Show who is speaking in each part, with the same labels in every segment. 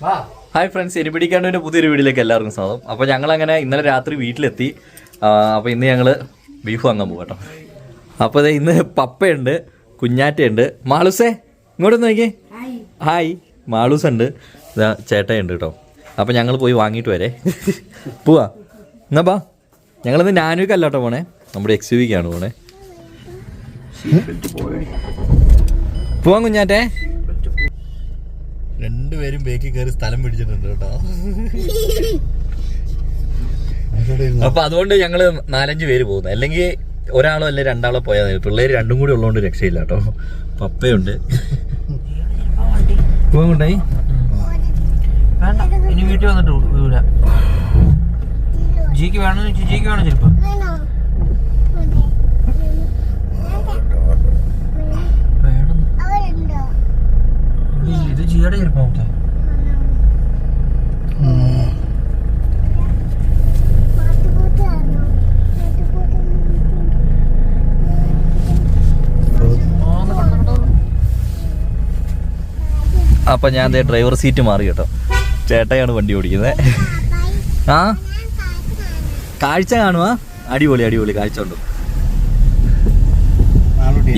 Speaker 1: Hi friends എരിപിടിക്കാണ്ടതിന്റെ പുതിയൊരു വീട്ടിലേക്ക് എല്ലാവർക്കും സ്വാഗതം. അപ്പോൾ ഞങ്ങൾ അങ്ങനെ ഇന്നലെ രാത്രി വീട്ടിലെത്തി. അപ്പോൾ ഇന്ന് ഞങ്ങൾ ബീഫ് വാങ്ങാൻ പോകും കേട്ടോ അപ്പോൾ ദേ ഇന്ന് പപ്പയുണ്ട് കുഞ്ഞാറ്റയുണ്ട്. മാളൂസേ ഇങ്ങോട്ട് നോക്കിയേ. ഹായ് മാളൂസ് ഉണ്ട് ഇതാ ചേട്ടയുണ്ട് കേട്ടോ അപ്പോൾ ഞങ്ങൾ പോയി വാങ്ങിയിട്ട് വരെ. പോവാ. എന്നാ ബാ. ഞങ്ങളിന്ന് നാനുക്കല്ല കേട്ടോ പോണേ. നമ്മുടെ എക്സ് യു വിക്കാണ് പോണേ പോവാ കുഞ്ഞാറ്റേ. രണ്ടുപേരും ബേക്കിൽ കയറി സ്ഥലം പിടിച്ചിട്ടുണ്ട് കേട്ടോ. അപ്പൊ അതുകൊണ്ട് ഞങ്ങൾ നാലഞ്ച് പേര് പോകുന്നു. അല്ലെങ്കിൽ ഒരാളോ അല്ലെ രണ്ടാളോ പോയാൽ മതി. പിള്ളേര് രണ്ടും കൂടി ഉള്ളതുകൊണ്ട് രക്ഷയില്ല കേട്ടോ. പപ്പയുണ്ട്
Speaker 2: വേണ്ട. ഇനി വീട്ടിൽ വന്നിട്ട് ജിക്ക് വേണമെന്ന് വെച്ചാൽ ജിക്ക് വേണം ചിലപ്പോ വേണം ജിയുടെ ചിലപ്പോ നോക്കട്ടെ
Speaker 1: അപ്പൊ ഞാൻ ദേ ഡ്രൈവർ സീറ്റ് മാറി കേട്ടോ. ചേട്ടയാണ് വണ്ടി ഓടിക്കുന്നത് ആ? കാഴ്ച കാണുവാ? അടിപൊളി അടിപൊളി കാഴ്ച ഉണ്ട്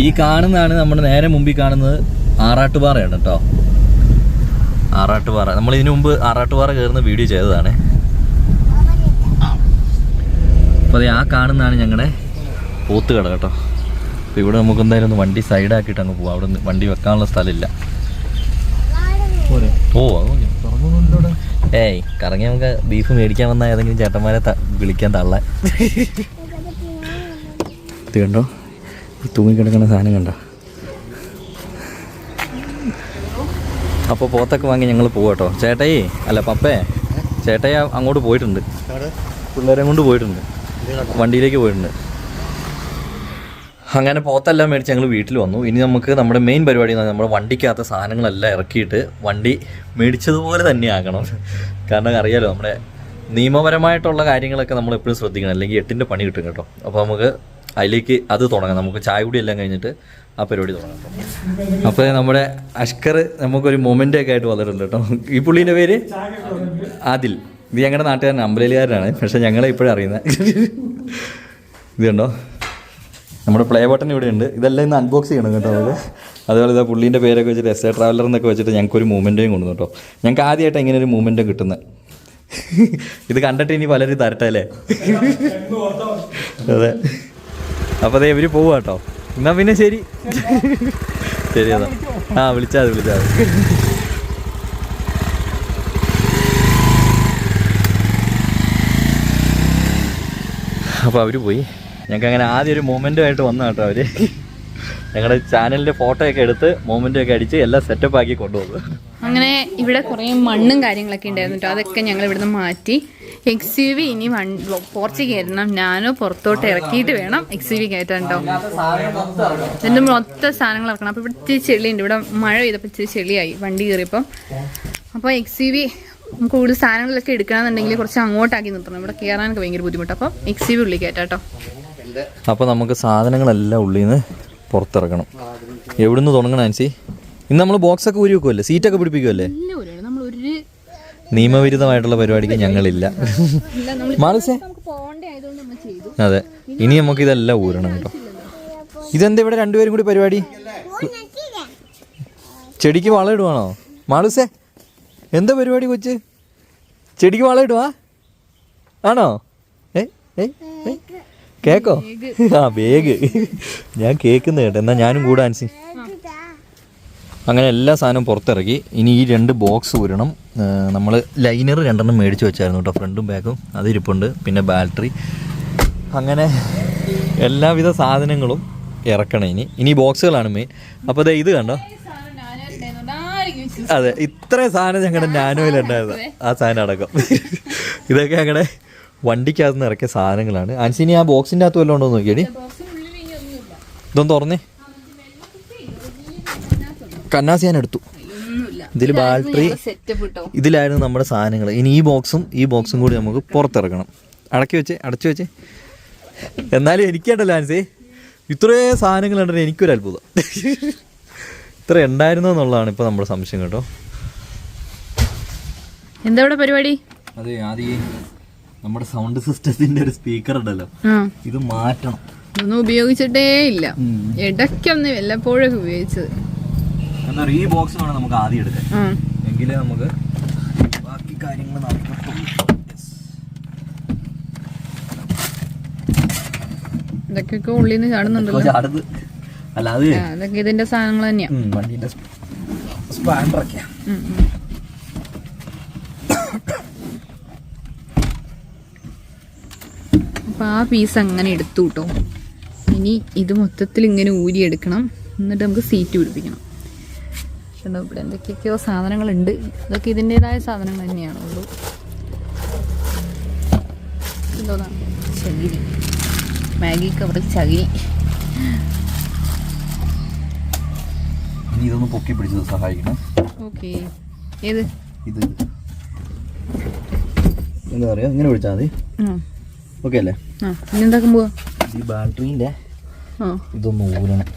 Speaker 1: ഈ കാണുന്നതാണ് നമ്മുടെ നേരെ മുമ്പിൽ കാണുന്നത് ആറാട്ടുപാറയാണ് കേട്ടോ. ആറാട്ടുപാറ. നമ്മൾ ഇതിനു മുമ്പ് ആറാട്ടുപാറ കയറുന്ന വീഡിയോ ചെയ്തതാണ്. അപ്പോൾ ആ കാണുന്നതാണ് ഞങ്ങളുടെ പോത്തുകട കേട്ടോ. അപ്പോൾ ഇവിടെ നമുക്ക് എന്തായാലും ഒന്ന് വണ്ടി സൈഡാക്കിയിട്ട് അങ്ങ് പോവാം. അവിടെ വണ്ടി വെക്കാനുള്ള സ്ഥലമില്ല. ഓ അത്. ഏയ് കറങ്ങി നമുക്ക് ബീഫ് മേടിക്കാൻ വന്ന ഏതെങ്കിലും ചേട്ടന്മാരെ വിളിക്കാൻ തള്ളാൻ. ഇത് കണ്ടോ? തൂങ്ങിക്കിടക്കുന്ന സാധനം കണ്ടോ? അപ്പോൾ പോത്തൊക്കെ വാങ്ങി ഞങ്ങൾ പോവാട്ടോ ചേട്ടായി അല്ല പപ്പേ ചേട്ടായി അങ്ങോട്ട് പോയിട്ടുണ്ട്. പിള്ളേരെ കൊണ്ട് പോയിട്ടുണ്ട്. വണ്ടിയിലേക്ക് പോയിട്ടുണ്ട്. അങ്ങനെ പോത്തെല്ലാം മേടിച്ച് ഞങ്ങൾ വീട്ടിൽ വന്നു. ഇനി നമുക്ക് നമ്മുടെ മെയിൻ പരിപാടി എന്ന് പറഞ്ഞാൽ നമ്മുടെ വണ്ടിക്കകത്ത് സാധനങ്ങളെല്ലാം ഇറക്കിയിട്ട് വണ്ടി മേടിച്ചതുപോലെ തന്നെ ആക്കണം കാരണം അറിയാലോ നമ്മുടെ നിയമപരമായിട്ടുള്ള കാര്യങ്ങളൊക്കെ നമ്മൾ എപ്പോഴും ശ്രദ്ധിക്കണം. അല്ലെങ്കിൽ എട്ടിന്റെ പണി കിട്ടും കേട്ടോ. അപ്പോൾ നമുക്ക് അതിലേക്ക് അത് തുടങ്ങാം. നമുക്ക് ചായ കൂടി എല്ലാം കഴിഞ്ഞിട്ട് ആ പരിപാടി തുടങ്ങാം അപ്പോൾ നമ്മുടെ അഷ്കർ നമുക്കൊരു മൊമെന്റ് ഒക്കെ ആയിട്ട് വന്നിട്ടുണ്ട് കേട്ടോ. ഈ പുള്ളീന്റെ പേര്? ആദിൽ. ഇത് ഞങ്ങളുടെ നാട്ടുകാരൻ അമ്പലയിലുകാരനാണ്. പക്ഷേ ഞങ്ങളെ ഇപ്പോഴും അറിയുന്നത് ഇത് കണ്ടോ നമ്മുടെ പ്ലേ ബട്ടൺ ഇവിടെ ഉണ്ട്. ഇതെല്ലാം ഇന്ന് അൺബോക്സ് ചെയ്യണം കേട്ടോ അത് അതുപോലെ ഇതാ പുള്ളീന്റെ പേരൊക്കെ വെച്ചിട്ട് എസ് എ ട്രാവലർ എന്നൊക്കെ വെച്ചിട്ട് ഞങ്ങൾക്ക് ഒരു മൂവ്മെന്റേയും കൊണ്ടു കേട്ടോ. ഞങ്ങൾക്ക് ആദ്യമായിട്ട് ഇങ്ങനെ ഒരു മൂവ്മെന്റും കിട്ടുന്നത് ഇത് കണ്ടിട്ട് ഇനി പലരും തരട്ടെ അല്ലേ? അതെ. അപ്പോൾ അതെ ഇവർ പോവാ കേട്ടോ എന്നാ പിന്നെ ശരി. ശരി അതാ ആ വിളിച്ചാൽ മതി വിളിച്ചാൽ അപ്പോൾ അവർ പോയി. ഞങ്ങൾക്ക് അങ്ങനെ ആദ്യം ഒരു മൊമെന്റുമായിട്ട് വന്ന കേട്ടോ അവർ. ഞങ്ങളുടെ ചാനലിന്റെ ഫോട്ടോ ഒക്കെ എടുത്ത് മൊമെന്റ് ഒക്കെ അടിച്ച് എല്ലാം സെറ്റപ്പ് ആക്കി കൊണ്ടുപോകും
Speaker 3: അങ്ങനെ ഇവിടെ കുറേ മണ്ണും കാര്യങ്ങളൊക്കെ ഉണ്ടായിരുന്നു അതൊക്കെ ഞങ്ങൾ ഇവിടുന്ന് മാറ്റി. എക്സ് യു വി ഇനി വൺ പോർച്ച് കയറണം ഞാനോ പുറത്തോട്ട് ഇറക്കിയിട്ട് വേണം എക്സ് യു വി കയറ്റാൻ കേട്ടോ ഇതിന്റെ മൊത്തം സാധനങ്ങൾ ഇറക്കണം. അപ്പോൾ ഇവിടെ ഇച്ചിരി ചെളിയുണ്ട്. ഇവിടെ മഴ പെയ്തപ്പോൾ ഇച്ചിരി ചെളിയായി. വണ്ടി കയറിയപ്പം. അപ്പോൾ എക്സ് യു വി നമുക്ക് കൂടുതൽ സാധനങ്ങളൊക്കെ എടുക്കണമെന്നുണ്ടെങ്കിൽ കുറച്ച് അങ്ങോട്ടാക്കി നിർത്തണം. ഇവിടെ കയറാനൊക്കെ ഭയങ്കര ബുദ്ധിമുട്ട്. അപ്പം എക്സ് യു വി ഉള്ളിൽ കയറ്റാട്ടോ
Speaker 1: അപ്പോൾ നമുക്ക് സാധനങ്ങളെല്ലാം ഉള്ളിൽ നിന്ന് പുറത്തിറക്കണം എവിടുന്ന് തുടങ്ങണം ആൻസി ഇന്ന് നമ്മൾ ബോക്സൊക്കെ ഊരി വെക്കുമല്ലേ സീറ്റൊക്കെ പിടിപ്പിക്കുമല്ലേ നിയമവിരുദ്ധമായിട്ടുള്ള പരിപാടിക്ക് ഞങ്ങളില്ല. മാളിസേ? അതെ. ഇനി നമുക്ക് ഇതെല്ലാം ഊരണം കേട്ടോ. ഇതെന്താ ഇവിടെ രണ്ടുപേരും കൂടി പരിപാടി? ചെടിക്ക് വളം ഇടുവാണോ? മാളുസേ എന്താ പരിപാടി കൊച്ച്? ചെടിക്ക് വളം ഇടുവാ? ആണോ? ഏ ഏ ഏ? കേക്കോ. ആ ബേഗ്. ഞാൻ കേൾക്കുന്ന കേട്ടോ. എന്നാ ഞാനും കൂടെ ആൻസി. അങ്ങനെ എല്ലാ സാധനവും പുറത്തിറക്കി. ഇനി ഈ രണ്ട് ബോക്സ് ഊരണം. നമ്മൾ ലൈനർ രണ്ടെണ്ണം മേടിച്ച് വെച്ചായിരുന്നു കേട്ടോ ഫ്രണ്ടും ബാക്കും അത് ഇരിപ്പുണ്ട്. പിന്നെ ബാറ്ററി അങ്ങനെ എല്ലാവിധ സാധനങ്ങളും ഇറക്കണം ഇനി. ഇനി ബോക്സുകളാണ് മെയിൻ അപ്പോൾ ദേ ഇത് കണ്ടോ? അതെ ഇത്രയും സാധനം ഞങ്ങളുടെ നാനോയിലുണ്ടായിരുന്നു ആ സാധനം അടക്കം. ഇതൊക്കെ ഞങ്ങളുടെ വണ്ടിക്കകത്ത് നിന്ന് ഇറക്കിയ സാധനങ്ങളാണ്. ആൻസിനി ആ ബോക്സിന്റെ അകത്ത് വല്ലതും ഉണ്ടോ നോക്കിയടി. ഇതൊന്ന് തുറന്നേ. കന്നാസി ഞാൻ എടുത്തു ഇതിൽ ബാറ്ററി ഇതിലായിരുന്നു നമ്മുടെ സാധനങ്ങൾ ഇനി ഈ ബോക്സും ഈ ബോക്സും കൂടി നമുക്ക് പുറത്തിറക്കണം. അടക്കി വെച്ച് അടച്ചു വെച്ച്. എന്നാലും എനിക്കുണ്ടല്ലോ ആൻസി ഇത്രയും സാധനങ്ങൾ ഉണ്ടെങ്കിൽ എനിക്കൊരു അത്ഭുതം. ഇത്ര ഉണ്ടായിരുന്നോ എന്നുള്ളതാണ് ഇപ്പോൾ നമ്മുടെ സംശയം കേട്ടോ.
Speaker 3: എന്താ ഇവിടെ പരിപാടി?
Speaker 1: അതെ ആദ്യം നമ്മുടെ സൗണ്ട് സിസ്റ്റത്തിന്റെ ഒരു സ്പീക്കർ ഉണ്ടല്ലോ. ഇത് മാറ്റണം.
Speaker 3: ഒന്നും ഉപയോഗിച്ചിട്ടേ ഇല്ല. ഇടയ്ക്കൊന്നും വല്ലപ്പോഴൊക്കെ ഉപയോഗിച്ചത്.
Speaker 1: എന്നാ ഈ ബോക്സ് വേണം നമുക്ക് ആദ്യം എടുക്കാൻ. എങ്കിലേ നമുക്ക് ബാക്കി കാര്യങ്ങൾ നടക്കത്തുള്ളൂ.
Speaker 3: ഇതൊക്കെ ഉള്ളിൽ നിന്ന് ചാടുന്നുണ്ടല്ലോ.
Speaker 1: അല്ലാതെ അല്ല
Speaker 3: അതൊക്കെ ഇതിന്റെ സാധനങ്ങൾ തന്നെയാ.
Speaker 1: വണ്ടിന്റെ സ്പാൻഡറൊക്കെയാ.
Speaker 3: അപ്പൊ ആ പീസ് അങ്ങനെ എടുത്തു കേട്ടോ ഇനി ഇത് മൊത്തത്തിൽ ഇങ്ങനെ ഊരി എടുക്കണം എന്നിട്ട് നമുക്ക് സീറ്റ് പിടിപ്പിക്കണം കണ്ടോ ഇവിടെ എന്തൊക്കെയൊക്കെയോ സാധനങ്ങളുണ്ട്. ഇതൊക്കെ ഇതിന്റെതായ സാധനങ്ങൾ തന്നെയാണ് ഉള്ളൂ. എന്തോന്നാ ചകിരി മാഗി കവർ ചകിരി.
Speaker 1: ഇതൊന്ന് പൊക്കി പിടിച്ചത് സഹായിക്കണം.
Speaker 3: ഓക്കെ. ഏത്?
Speaker 1: ഇത്. എന്താ പറയാ? ഇങ്ങനെ പിടിച്ചാൽ മതി. ഓക്കെ അല്ലേ?
Speaker 3: ആ. ഇനി എന്താക്കാൻ പോവാ?
Speaker 1: ഈ ബാറ്ററീന്റെ
Speaker 3: ആ.
Speaker 1: ഇതൊന്ന് ഊരണം.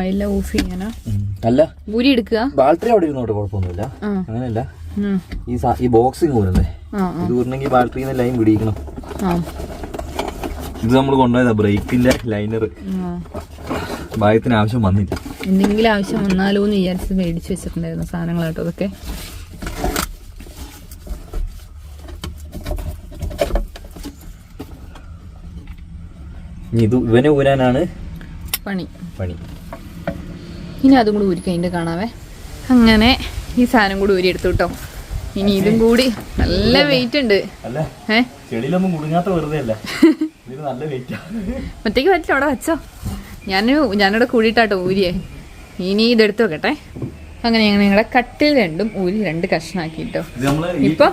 Speaker 3: എല്ലാം ഓഫ് ചെയ്യാനാ
Speaker 1: ഉം. അല്ല
Speaker 3: ഊരി എടുക്കുക.
Speaker 1: ബാറ്ററി അവിടെ ഇരുന്നോട്ട് കുഴപ്പമൊന്നുമില്ല.
Speaker 3: ആ.
Speaker 1: അങ്ങനെയല്ല. ഈ ബോക്സിങ് ഊരണ്ടേ? ഇത് ഊരണമെങ്കിൽ ബാറ്ററിന്ന് ലൈൻ പിടിക്കണം ഇത് നമ്മൾ കൊണ്ടുപോയതാ ബ്രേക്കിന്റെ ലൈനർ. ഭാഗ്യത്തിന് ആവശ്യം വന്നില്ല.
Speaker 3: എന്തെങ്കിലും ആവശ്യം വന്നാലോ എന്ന് വിചാരിച്ച് മേടിച്ച് വെച്ചിട്ടുണ്ടായിരുന്നു സാധനങ്ങളാട്ടോ അതൊക്കെ.
Speaker 1: ഇത് ഇവനെ ഊരാനാണ്
Speaker 3: പണി.
Speaker 1: പണി.
Speaker 3: ഇനി അതും കൂടി ഊരി കഴിഞ്ഞിട്ട് കാണാവേ? അങ്ങനെ ഈ സാധനം കൂടി ഊരി എടുത്തു കേട്ടോ. ഇനി ഇതും കൂടി നല്ല വെയിറ്റ് ഉണ്ട്. ഒറ്റയ്ക്ക് പറ്റില്ല അവിടെ വെച്ചോ. ഞാൻ ഞാനിവിടെ കൂടിയിട്ടാട്ടോ ഊരിയെ. ഇനി ഇതെടുത്ത് വെക്കട്ടെ. അങ്ങനെ ഞങ്ങൾ ഞങ്ങളുടെ കട്ടിൽ രണ്ടും ഊരി രണ്ട് കഷ്ണാക്കിട്ടോ ഇപ്പൊ?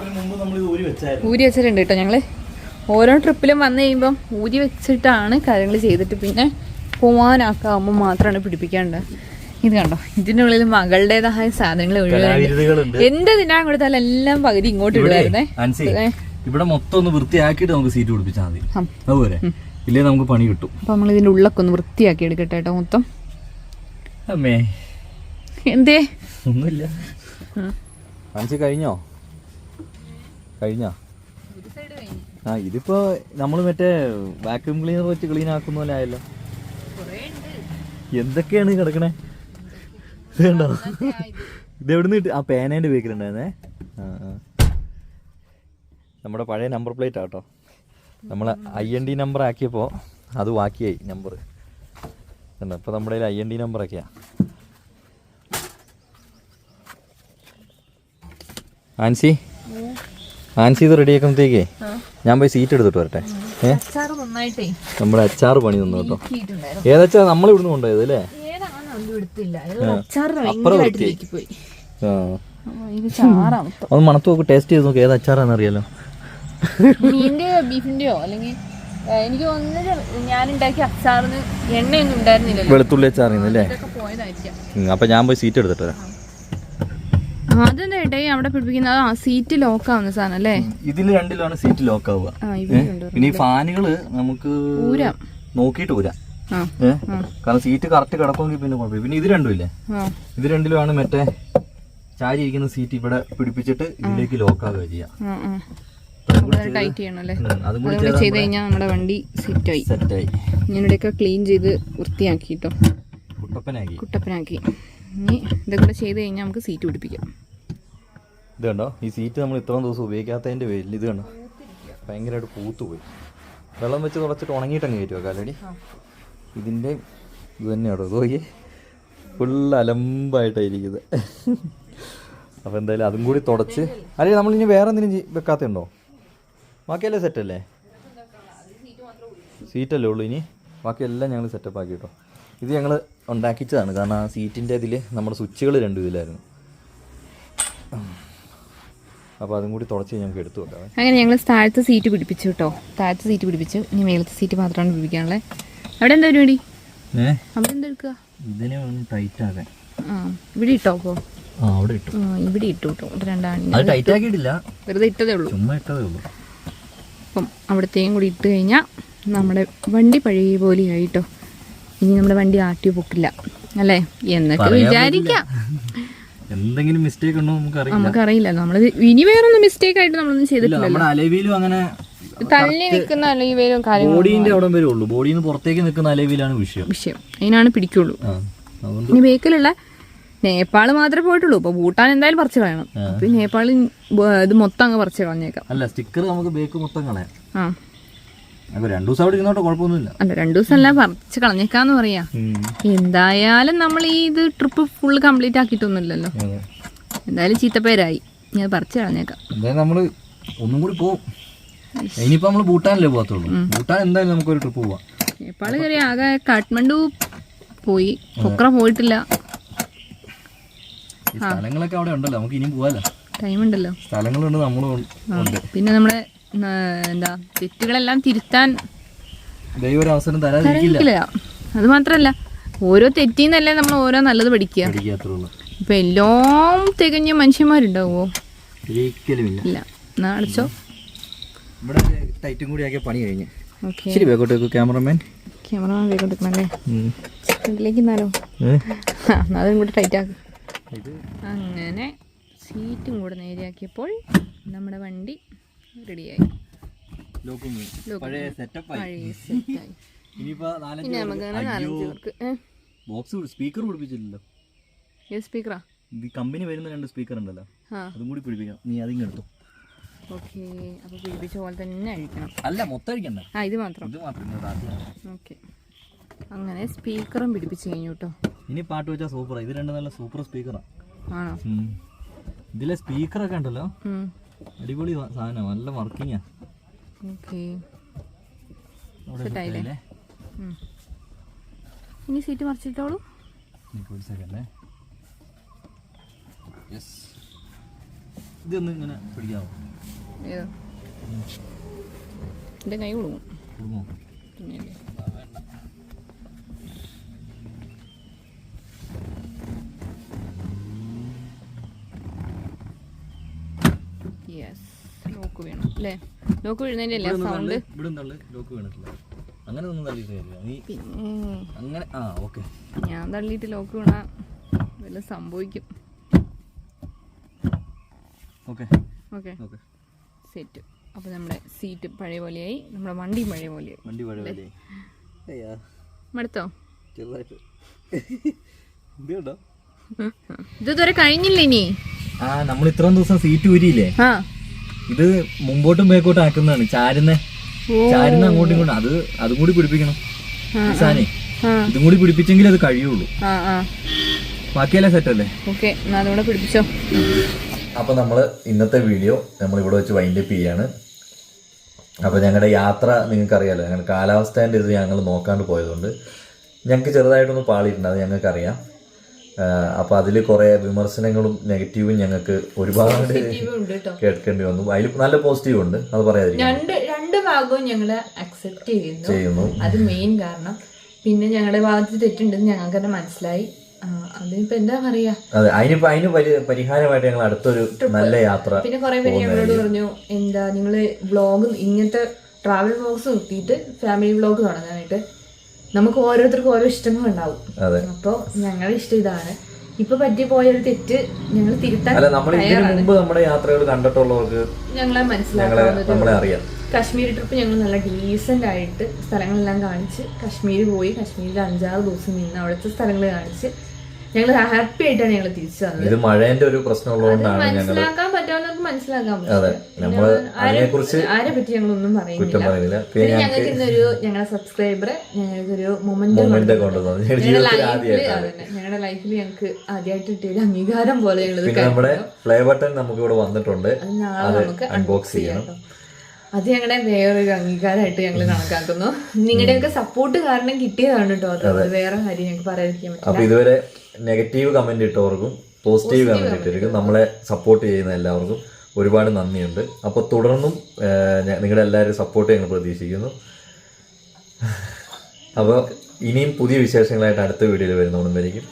Speaker 1: ഊരി
Speaker 3: വെച്ചിട്ടുണ്ട് കേട്ടോ ഞങ്ങൾ. ഓരോ ട്രിപ്പിലും വന്നു കഴിയുമ്പം ഊരി വെച്ചിട്ടാണ് കാര്യങ്ങൾ ചെയ്തിട്ട് പിന്നെ പോവാനാക്കാവുമ്പോൾ മാത്രമാണ് പിടിപ്പിക്കാണ്ട് ഇത് കണ്ടോ? ഇതിനുള്ളിൽ മകളുടേതായ സാധനങ്ങൾ എന്റെ ദിനാ കൊടുത്താൽ എല്ലാം പകുതി ഇങ്ങോട്ട് ഇടുവായിരുന്നേ.
Speaker 1: ഇവിടെ മൊത്തം ഒന്ന് വൃത്തിയാക്കിയിട്ട് നമുക്ക് സീറ്റ് പിടിപ്പിച്ചാൽ മതി. അതുപോലെ. ഇല്ലേ നമുക്ക് പണി കിട്ടും.
Speaker 3: അപ്പൊ നമ്മൾ ഇതിന്റെ ഉള്ളൊക്കെ ഒന്ന് വൃത്തിയാക്കി എടുക്കട്ടെ കേട്ടോ മൊത്തം.
Speaker 1: അമ്മേ.
Speaker 3: എന്തേ?
Speaker 1: ഒന്നുമില്ല. ആൻസി കഴിഞ്ഞോ? കഴിഞ്ഞോ? ആ ഇതിപ്പോ നമ്മൾ മറ്റേ വാക്യൂം ക്ലീനർ വെച്ച് ക്ലീൻ ആക്കുന്ന പോലെ ആയല്ലോ. എന്തൊക്കെയാണ് കിടക്കണേ? കണ്ടോ ഇത് എവിടുന്ന് കിട്ടി? ആ പേനേന്റെ വീക്കിലുണ്ടായിരുന്നേ ആ ആ. നമ്മുടെ പഴയ നമ്പർ പ്ലേറ്റ് ആട്ടോ നമ്മൾ ഐ എൻ ഡി നമ്പർ ആക്കിയപ്പോൾ അത് വാക്കിയായി നമ്പർ കണ്ടോ? ഇപ്പോൾ നമ്മുടെ ഐ എൻ ഡി ആക്കിയാ ആൻസി? ആൻസി ഇത് റെഡി ആക്കുമ്പോഴത്തേക്കേ ഞാൻ പോയി സീറ്റ് എടുത്തിട്ട് വരട്ടെ.
Speaker 3: ഏഹ്
Speaker 1: നമ്മുടെ അച്ചാറ് പണി തന്നു കേട്ടോ. ഏതച്ചാ നമ്മളിവിടുന്ന് കൊണ്ടുപോയത് അല്ലേ?
Speaker 3: ഏതാണ് ഒന്നും എടുത്തില്ല അച്ചാറ്
Speaker 1: അപ്പുറം
Speaker 3: ഭയങ്കരമായിട്ട്.
Speaker 1: ആ.
Speaker 3: ഇത് ചാറാ
Speaker 1: ഒന്ന് മണത്ത് നോക്ക് ടേസ്റ്റ് ചെയ്ത് നോക്കി ഏത് അച്ചാറാന്ന് അറിയാലോ
Speaker 3: മീനിന്റെയോ ബീഫിന്റെയോ അല്ലെങ്കിൽ എനിക്ക് തോന്നുന്നത് ഞാൻ ഉണ്ടാക്കിയ അച്ചാറിന് എണ്ണയൊന്നും ഉണ്ടായിരുന്നില്ല
Speaker 1: വെളുത്തുള്ളി ഉം, അപ്പൊ ഞാൻ പോയി സീറ്റ് എടുത്തിട്ട് വരാം.
Speaker 3: അതെന്താ ഏട്ടായി അവിടെ പിടിപ്പിക്കുന്നത് ആ സീറ്റ് ലോക്ക് ആവുന്ന സാധനം അല്ലേ?
Speaker 1: ഇതിൽ രണ്ടിലാണ് സീറ്റ് ലോക്ക് ആവുക. ഈ ഫാനുകൾ നമുക്ക്
Speaker 3: നോക്കിട്ട്
Speaker 1: നോക്കിയിട്ട് ഊരാം. കാരണം സീറ്റ് കറക്റ്റ് കിടക്കുമെങ്കിൽ പിന്നെ കുഴപ്പമില്ല. പിന്നെ ഇത് രണ്ടും ഇല്ലേ ഇത് രണ്ടിലുമാണ് മറ്റേ ചാരി ഇരിക്കുന്ന സീറ്റ് ഇവിടെ പിടിപ്പിച്ചിട്ട് ഇതിലേക്ക് ലോക്ക് ആവുക ചെയ്യാം.
Speaker 3: ആ ആ. ടൈറ്റ് ചെയ്യണം അല്ലേ
Speaker 1: ഉം, കൂടി
Speaker 3: അതുകൂടെ ചെയ്ത് കഴിഞ്ഞാൽ നമ്മുടെ വണ്ടി സെറ്റായി.
Speaker 1: സെറ്റായി.
Speaker 3: ഞാനിവിടെയൊക്കെ ക്ലീൻ ചെയ്ത് വൃത്തിയാക്കി കേട്ടോ
Speaker 1: കുട്ടപ്പനാക്കി.
Speaker 3: കുട്ടപ്പനാക്കി. ഇനി ഇതൊക്കെ കൂടെ ചെയ്ത് കഴിഞ്ഞാൽ നമുക്ക് സീറ്റ് പിടിപ്പിക്കാം.
Speaker 1: ഇത് കണ്ടോ? ഈ സീറ്റ് നമ്മൾ ഇത്രയും ദിവസം ഉപയോഗിക്കാത്തതിന്റെ പേരിൽ ഇത് കണ്ടോ? ഭയങ്കരമായിട്ട് പൂത്തുപോയി. വെള്ളം വെച്ച് തുടച്ചിട്ട് ഉണങ്ങിയിട്ടങ്ങ് കയറ്റുമോ കാലടി? ഇതിന്റെ ഇത് തന്നെയാണോ? നോക്കി ഫുൾ അലമ്പായിട്ടായിരിക്കുന്നത് അപ്പോൾ എന്തായാലും അതും കൂടി തുടച്ച്. അല്ലെങ്കിൽ നമ്മളിനി വേറെ എന്തെങ്കിലും വെക്കാത്തുണ്ടോ ബാക്കിയല്ലേ സെറ്റല്ലേ? സീറ്റല്ലേ ഉള്ളൂ ഇനി. ബാക്കിയെല്ലാം ഞങ്ങൾ സെറ്റപ്പ് ആക്കി കേട്ടോ ഇത് ഞങ്ങൾ ഉണ്ടാക്കിച്ചതാണ്. കാരണം ആ സീറ്റിന്റെ ഇതിൽ നമ്മുടെ സ്വിച്ചുകൾ രണ്ടും ഇതിലായിരുന്നു. അപ്പോൾ അതും കൂടി തുടച്ച് ഞങ്ങൾക്ക് എടുത്തു വെക്കാം.
Speaker 3: അങ്ങനെ ഞങ്ങൾ താഴത്തെ സീറ്റ് പിടിപ്പിച്ചു കേട്ടോ. താഴത്തെ സീറ്റ് പിടിപ്പിച്ചു. ഇനി മേലത്തെ സീറ്റ് മാത്രമാണ് പിടിപ്പിക്കാനുള്ളത് അവിടെ എന്താ പരിപാടി?
Speaker 1: ഏ?
Speaker 3: അവിടെ എന്താ എടുക്കുക?
Speaker 1: ഇതിനെ ഒന്ന് ടൈറ്റ് ആക്കാൻ.
Speaker 3: ഇവിടെ ഇട്ടോ
Speaker 1: അവിടെ ഇട്ടു.
Speaker 3: ഇവിടെ ഇട്ടു കേട്ടോ. രണ്ടാണ്.
Speaker 1: അത് ടൈറ്റ് ആക്കിയിട്ടില്ല.
Speaker 3: വെറുതെ ഇട്ടതേ ഉള്ളൂ.
Speaker 1: ചുമ്മാ ഇട്ടതേ ഉള്ളൂ.
Speaker 3: അപ്പം അവിടത്തെയും കൂടി ഇട്ട് കഴിഞ്ഞാൽ നമ്മുടെ വണ്ടി പഴയ പോലെ ആയിട്ടോ. ഇനി നമ്മുടെ വണ്ടി ആട്ടി പൊക്കില്ല. അല്ലേ? എന്നൊക്കെ വിചാരിക്കാം.
Speaker 1: എന്തെങ്കിലും മിസ്റ്റേക്ക് ഉണ്ടോ നമുക്ക് അറിയില്ല
Speaker 3: നമുക്കറിയില്ല. നമ്മൾ ഇനി വേറൊന്നും മിസ്റ്റേക്ക് ആയിട്ട് നമ്മളൊന്നും ചെയ്തിട്ടില്ല
Speaker 1: നമ്മുടെ അലവിയിലും അങ്ങനെ
Speaker 3: തള്ളി നിൽക്കുന്ന അലവിലും
Speaker 1: ബോഡീന്റെ അവിടെ വരുള്ളൂ ബോഡിയിൽ നിന്ന് പുറത്തേക്ക് നിൽക്കുന്ന അലവിലാണ് വിഷയം.
Speaker 3: വിഷയം. അതിനാണ് പിടിക്കുള്ളൂ. ഇനി ബേക്കിലുള്ള നേപ്പാൾ മാത്രമേ പോയിട്ടുള്ളൂ. ഇപ്പൊ ഭൂട്ടാൻ എന്തായാലും പറിച്ചു കളയണം. അപ്പൊ നേപ്പാളിൽ ഇത് മൊത്തം അങ്ങ് പറിച്ചു കളഞ്ഞേക്കാം.
Speaker 1: അല്ല സ്റ്റിക്കർ നമുക്ക് ബേക്ക് മൊത്തം കളയാം.
Speaker 3: ആ.
Speaker 1: രണ്ടു ദിവസം അവിടെ ഇരുന്നോട്ടെ കുഴപ്പമൊന്നുമില്ല.
Speaker 3: അല്ല രണ്ടു ദിവസം എല്ലാം പറിച്ച് കളഞ്ഞേക്കാന്ന് പറയാ. എന്തായാലും നമ്മൾ ഈ ഇത് ട്രിപ്പ് ഫുള്ള് കംപ്ലീറ്റ് ആക്കിയിട്ടൊന്നുമില്ലല്ലോ.
Speaker 1: അതെ.
Speaker 3: എന്തായാലും ചീത്തപ്പേരായി. ഞാൻ പറിച്ച് കളഞ്ഞേക്കാം.
Speaker 1: നമ്മൾ ഒന്നും കൂടി പോവും. ഇനിയിപ്പോ നമ്മൾ ഭൂട്ടാനല്ലേ പോകത്തുള്ളൂ. ഭൂട്ടാൻ എന്തായാലും നമുക്കൊരു ട്രിപ്പ് പോവാം.
Speaker 3: നേപ്പാൾ കയറി ആകെ കാഠ്മണ്ഡു പോയി. പൊക്ര പോയിട്ടില്ല.
Speaker 1: ഈ സ്ഥലങ്ങളൊക്കെ അവിടെ ഉണ്ടല്ലോ. നമുക്ക് ഇനിയും പോവാലോ?
Speaker 3: ടൈം ഉണ്ടല്ലോ.
Speaker 1: സ്ഥലങ്ങളുണ്ട് നമ്മളും. ഉണ്ട്.
Speaker 3: പിന്നെ നമ്മുടെ ആ, എന്താ തെറ്റുകളെല്ലാം തിരുത്താൻ
Speaker 1: ദൈവം ഒരു അവസരം തരാതിരിക്കില്ല.
Speaker 3: അത് മാത്രല്ല ഓരോ തെറ്റിന്നല്ലേ നമ്മൾ ഓരോ നല്ലത് പഠിക്കുക. ഇപ്പൊ എല്ലാം തികഞ്ഞ മനുഷ്യന്മാരുണ്ടാവോ
Speaker 1: ഒരിക്കലുമില്ല.
Speaker 3: ഇല്ല. അടച്ചോ
Speaker 1: ഇവിടെ ടൈറ്റും കൂടി ആക്കിയ പണി കഴിഞ്ഞ്. ശരി വേക്കോട്ട് വെക്കൂ ക്യാമറമാൻ
Speaker 3: ക്യാമറ വേഗം ഫ്രണ്ടിലേക്ക് എന്നാലോ? ആ എന്നാ അതും കൂടി ടൈറ്റ് ആക്കും. അങ്ങനെ സീറ്റും കൂടെ നേരെയാക്കിയപ്പോൾ നമ്മുടെ വണ്ടി റെഡിയായി
Speaker 1: പഴയ സെറ്റപ്പായി ബോക്സ് സ്പീക്കർ പിടിപ്പിച്ചില്ലല്ലോ
Speaker 3: സ്പീക്കറാ
Speaker 1: കമ്പനി വരുന്ന രണ്ട് സ്പീക്കർ ഉണ്ടല്ലോ. അതും കൂടി പിടിപ്പിക്കാം നീ അതിങ്ങ് എടുത്തു.
Speaker 3: ഓക്കെ. അപ്പോൾ പിടിപ്പിച്ച പോലെ തന്നെ അഴിക്കണം.
Speaker 1: അല്ല മൊത്തം
Speaker 3: ആ ഇത് മാത്രം.
Speaker 1: ഇത് മാത്രം.
Speaker 3: ഓക്കെ. അങ്ങനെ സ്പീക്കറും പിടിപ്പിച്ച് കഴിഞ്ഞു കേട്ടോ
Speaker 1: ഇനി പാട്ട് വെച്ചാൽ സൂപ്പറാ. ഇത് രണ്ട് നല്ല സൂപ്പർ സ്പീക്കറാ.
Speaker 3: ആണോ?
Speaker 1: ഇതിലെ സ്പീക്കറൊക്കെ ഉണ്ടല്ലോ. അടിപൊളി സാധനം. നല്ല വർക്കിങ്ങാ.
Speaker 3: ഓക്കെ? ഇനി സീറ്റ് മറിച്ചിട്ടോളൂ.
Speaker 1: ഒരു സെക്കൻഡേ യെസ് ഇതൊന്ന് ഇങ്ങനെ പിടിക്കാമോ
Speaker 3: ഏതോ എന്റെ കൈ കൊടുക്കും യെസ് ലോക്ക് വീണു. അല്ലേ ലോക്ക് വീഴുന്നതിന്റെ അല്ലേ സൗണ്ട്
Speaker 1: ഇവിടെ ലോക്ക് വീണിട്ടില്ല അങ്ങനെ ഒന്നും തള്ളിയിട്ട് അങ്ങനെ ആ ഓക്കെ.
Speaker 3: ഞാൻ തള്ളിയിട്ട് ലോക്ക് വീണ വല്ല സംഭവിക്കും.
Speaker 1: ഓക്കെ.
Speaker 3: ഓക്കെ.
Speaker 1: ഓക്കെ.
Speaker 3: സെറ്റ്. അപ്പോൾ നമ്മുടെ സീറ്റ് പഴയ പോലെയായി നമ്മുടെ വണ്ടി പഴയ പോലെയായി
Speaker 1: വണ്ടി പഴയ
Speaker 3: മടുത്തോ? ഇതുവരെ കഴിഞ്ഞില്ല ഇനി?
Speaker 1: ആ നമ്മൾ ഇത്രയും ദിവസം സീറ്റ് ഊരിയില്ലേ?
Speaker 3: ആ.
Speaker 1: ഇത് മുമ്പോട്ടും ബേക്കോട്ടും ആക്കുന്നതാണ്. ചാരുന്ന ചാരുന്ന അങ്ങോട്ടും ഇങ്ങോട്ടും. അത് അതും കൂടി പിടിപ്പിക്കണം. ഇതും കൂടി പിടിപ്പിച്ചെങ്കിൽ അത് കഴിയുള്ളൂ.
Speaker 3: ബാക്കിയല്ലേ ആ.
Speaker 1: ബാക്കിയെല്ലാം സെറ്റ് അല്ലേ?
Speaker 3: ഓക്കെ പിടിപ്പിച്ചോ.
Speaker 1: അപ്പോൾ നമ്മൾ ഇന്നത്തെ വീഡിയോ നമ്മൾ ഇവിടെ വെച്ച് വൈൻഡപ്പ് ചെയ്യാണ്. അപ്പോൾ ഞങ്ങളുടെ യാത്ര നിങ്ങൾക്കറിയാലോ ഞങ്ങൾ കാലാവസ്ഥേന്റെ ഇത് ഞങ്ങൾ നോക്കാണ്ട് പോയതുകൊണ്ട്. ഞങ്ങൾക്ക് ചെറുതായിട്ടൊന്ന് പാളിയിട്ടുണ്ട് അത് ഞങ്ങൾക്കറിയാം. അപ്പോൾ അതിൽ കുറേ വിമർശനങ്ങളും നെഗറ്റീവും ഞങ്ങൾക്ക് ഒരുപാട് കേൾക്കേണ്ടി വന്നു. അതിൽ നല്ല പോസിറ്റീവ് ഉണ്ട് അത് പറയാതിരിക്കും
Speaker 3: രണ്ട് രണ്ട് ഭാഗവും ഞങ്ങൾ അക്സെപ്റ്റ് ചെയ്യുന്നു. അത് മെയിൻ കാരണം. പിന്നെ ഞങ്ങളുടെ ഭാഗത്ത് തെറ്റുണ്ടെന്ന് ഞങ്ങൾക്ക് തന്നെ മനസ്സിലായി. അതിനിപ്പോ എന്താ പറയാ?
Speaker 1: അതെ അതിന് പരിഹാരമായിട്ട് ഞങ്ങൾ അടുത്തൊരു നല്ല യാത്ര
Speaker 3: പിന്നെ കുറെ പേര് ഞങ്ങളോട് പറഞ്ഞു എന്താ നിങ്ങൾ വ്ളോഗ് ഇങ്ങനത്തെ ട്രാവൽ വ്ളോഗ്സ് നിർത്തിയിട്ട് ഫാമിലി വ്ളോഗ് തുടങ്ങാനായിട്ട് നമുക്ക് ഓരോരുത്തർക്കും ഓരോ ഇഷ്ടങ്ങളുണ്ടാവും. അപ്പോൾ ഞങ്ങളുടെ ഇഷ്ടം ഇതാണ്. ഇപ്പൊ പറ്റി പോയൊരു തെറ്റ് ഞങ്ങൾ തിരുത്താൻ
Speaker 1: മുമ്പ് നമ്മുടെ യാത്രകൾ കണ്ടിട്ടുള്ളവർക്ക്
Speaker 3: ഞങ്ങളെ കാശ്മീർ ട്രിപ്പ് ഞങ്ങൾ നല്ല ഡീസെന്റ് ആയിട്ട് സ്ഥലങ്ങളെല്ലാം കാണിച്ച് കാശ്മീർ പോയി. കാശ്മീരിൽ അഞ്ചാറ് ദിവസം നിന്ന് അവിടുത്തെ സ്ഥലങ്ങൾ കാണിച്ച് ഞങ്ങൾ ഹാപ്പി ആയിട്ടാണ് ഞങ്ങൾ തിരിച്ചു തന്നത്
Speaker 1: ഇത് മഴേന്റെ ഒരു പ്രശ്നമുള്ളതുകൊണ്ടാണ് ഞങ്ങൾ
Speaker 3: മനസ്സിലാക്കാൻ പറ്റാവുന്നവർക്ക് മനസ്സിലാക്കാൻ
Speaker 1: അതെ
Speaker 3: പറ്റും
Speaker 1: നമ്മൾ അതിനെക്കുറിച്ച്
Speaker 3: ആരെ പറ്റി ഞങ്ങളൊന്നും
Speaker 1: ഒന്നും
Speaker 3: പറയുന്നില്ല.
Speaker 1: പിന്നെ ഞങ്ങൾക്ക്
Speaker 3: ഞങ്ങൾക്ക് ഇന്നൊരു ഞങ്ങളുടെ സബ്സ്ക്രൈബർ ഞങ്ങൾക്കൊരു മൊമെന്റ്
Speaker 1: മൊമെന്റ് ഞങ്ങളുടെ
Speaker 3: ലൈഫിൽ ഞങ്ങൾക്ക് ആദ്യമായിട്ട് കിട്ടിയ അംഗീകാരം പോലെ ഞങ്ങൾ
Speaker 1: നമ്മുടെ പ്ലേ ബട്ടൺ നമുക്ക് ഇവിടെ വന്നിട്ടുണ്ട്
Speaker 3: നമുക്ക് അൺബോക്സ് ചെയ്യണം. അത് ഞങ്ങളുടെ വേറൊരു അംഗീകാരമായിട്ട് ഞങ്ങൾ കണക്കാക്കുന്നു. നിങ്ങളുടെയൊക്കെ സപ്പോർട്ട് കാരണം കിട്ടിയതാണ് കേട്ടോ. അത് വേറെ കാര്യം ഞങ്ങൾക്ക് പറയാതിരിക്കാൻ പറ്റില്ല.
Speaker 1: നെഗറ്റീവ് കമന്റ് ഇട്ടവർക്കും പോസിറ്റീവ് കമന്റ് ഇട്ടിരിക്കും നമ്മളെ സപ്പോർട്ട് ചെയ്യുന്ന എല്ലാവർക്കും ഒരുപാട് നന്ദിയുണ്ട്. അപ്പോൾ തുടർന്നും നിങ്ങളുടെ എല്ലാവരും സപ്പോർട്ട് ഞങ്ങൾ പ്രതീക്ഷിക്കുന്നു. അപ്പോൾ ഇനിയും പുതിയ വിശേഷങ്ങളായിട്ട് അടുത്ത വീഡിയോയിൽ വരുന്നോണ്ടും വരിക്കും.